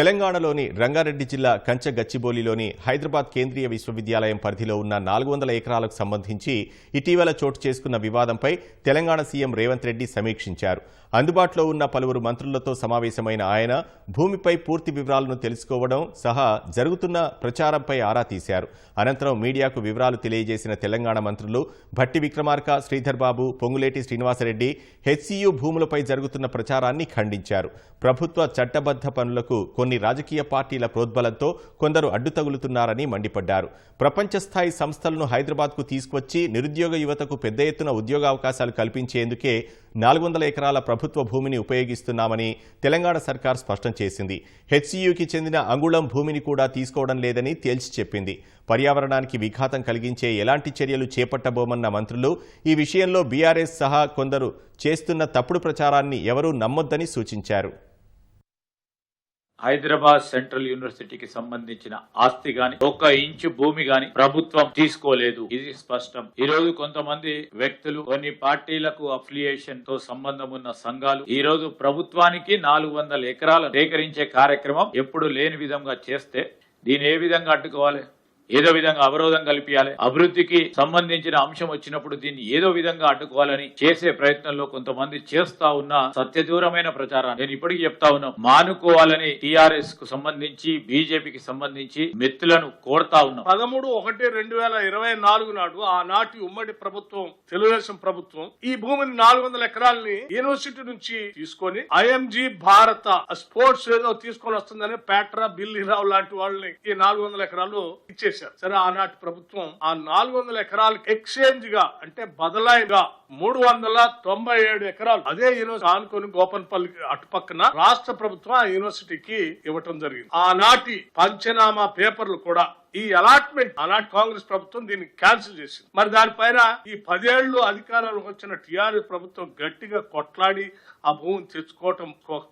తెలంగాణలోని రంగారెడ్డి జిల్లా కంచ గచ్చిబౌలిలోని హైదరాబాద్ కేంద్రీయ విశ్వవిద్యాలయం పరిధిలో ఉన్న నాలుగు వందల ఎకరాలకు సంబంధించి ఇటీవల చోటు చేసుకున్న వివాదంపై తెలంగాణ సీఎం రేవంత్ రెడ్డి సమీక్షించారు. అందుబాటులో ఉన్న పలువురు మంత్రులతో సమావేశమైన ఆయన భూమిపై పూర్తి వివరాలను తెలుసుకోవడం సహా జరుగుతున్న ప్రచారంపై ఆరా తీశారు. అనంతరం మీడియాకు వివరాలు తెలియజేసిన తెలంగాణ మంత్రులు భట్టి విక్రమార్క శ్రీధర్ బాబు పొంగులేటి శ్రీనివాసరెడ్డి హెచ్సియు భూములపై జరుగుతున్న ప్రచారాన్ని ఖండించారు. ప్రభుత్వ చట్టబద్ధ పనులకు కొన్ని రాజకీయ పార్టీల ప్రోద్బలంతో కొందరు అడ్డుతగులుతున్నారని మండిపడ్డారు. ప్రపంచ స్థాయి సంస్థలను హైదరాబాద్కు తీసుకొచ్చి నిరుద్యోగ యువతకు పెద్ద ఎత్తున ఉద్యోగావకాశాలు కల్పించేందుకే నాలుగు వందల ఎకరాల ప్రభుత్వ భూమిని ఉపయోగిస్తున్నామని తెలంగాణ సర్కార్ స్పష్టం చేసింది. హెచ్సియుకి చెందిన అంగుళం భూమిని కూడా తీసుకోవడం లేదని తేల్చి చెప్పింది. పర్యావరణానికి విఘాతం కలిగించే ఎలాంటి చర్యలు చేపట్టబోమన్న మంత్రులు ఈ విషయంలో బీఆర్ఎస్ సహా కొందరు చేస్తున్న తప్పుడు ప్రచారాన్ని ఎవరూ నమ్మొద్దని సూచించారు. హైదరాబాద్ సెంట్రల్ యూనివర్సిటీకి సంబంధించిన ఆస్తి గాని ఒక్క ఇంచు భూమి గాని ప్రభుత్వం తీసుకోలేదు. ఇది స్పష్టం. ఈ రోజు కొంతమంది వ్యక్తులు కొన్ని పార్టీలకు అఫిలియేషన్తో సంబంధం ఉన్న సంఘాలు ఈ రోజు ప్రభుత్వానికి నాలుగు వందల ఎకరాలు సేకరించే కార్యక్రమం ఎప్పుడు లేని విధంగా చేస్తే దీన్ని ఏ విధంగా అడ్డుకోవాలి? ఏదో విధంగా అవరోధం కల్పించాలి అభివృద్ధికి సంబంధించిన అంశం వచ్చినప్పుడు దీన్ని ఏదో విధంగా అడ్డుకోవాలని చేసే ప్రయత్నంలో కొంతమంది చేస్తా ఉన్న సత్యదూరమైన ప్రచారాన్ని నేను ఇప్పటికీ చెప్తా ఉన్నా. మానుకోవాలని టిఆర్ఎస్కు సంబంధించి బీజేపీకి సంబంధించి మెత్తులను కోడతా ఉన్నాం. పదమూడు ఒకటి రెండు వేల ఇరవై నాలుగు నాడు ఆనాటి ఉమ్మడి ప్రభుత్వం తెలుగుదేశం ప్రభుత్వం ఈ భూమిని నాలుగు వందల ఎకరాలని యూనివర్సిటీ నుంచి తీసుకొని ఐఎంజీ భారత స్పోర్ట్స్ ఏదో తీసుకొని వస్తుందని పేట్రా బిల్లీరావు లాంటి వాళ్ళని ఈ నాలుగు వందల ఎకరాలు ఇచ్చేసి చేశారు. సరే ఆనాటి ప్రభుత్వం ఆ నాలుగు వందల ఎకరాలకు ఎక్స్చేంజ్గా అంటే బదలాయిగా మూడు వందల తొంభై ఏడు ఎకరాలు. అదే యూనివర్సిటీ ఆనుకొని గోపన్పల్లికి అటుపక్కన రాష్ట్ర ప్రభుత్వం ఆ యూనివర్సిటీకి ఇవ్వటం జరిగింది. ఆనాటి పంచనామా పేపర్లు కూడా ఈ అలాట్మెంట్ ఆనాటి కాంగ్రెస్ ప్రభుత్వం దీన్ని క్యాన్సిల్ చేసింది. మరి దానిపైన ఈ పదేళ్ళు అధికారంలోకి వచ్చిన టిఆర్ఎస్ ప్రభుత్వం గట్టిగా కొట్లాడి ఆ భూమిని తెచ్చుకోవటం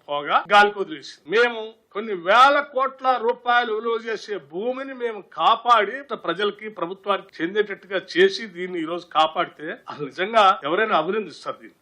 పోగా గాలికి వదిలేసింది మేము కొన్ని వేల కోట్ల రూపాయలు విలువ చేసే భూమిని మేము కాపాడి ప్రజలకి ప్రభుత్వానికి చెందేటట్టుగా చేసి దీన్ని ఈ రోజు కాపాడితే నిజంగా ఎవరైనా అభినందిస్తారు దీన్ని.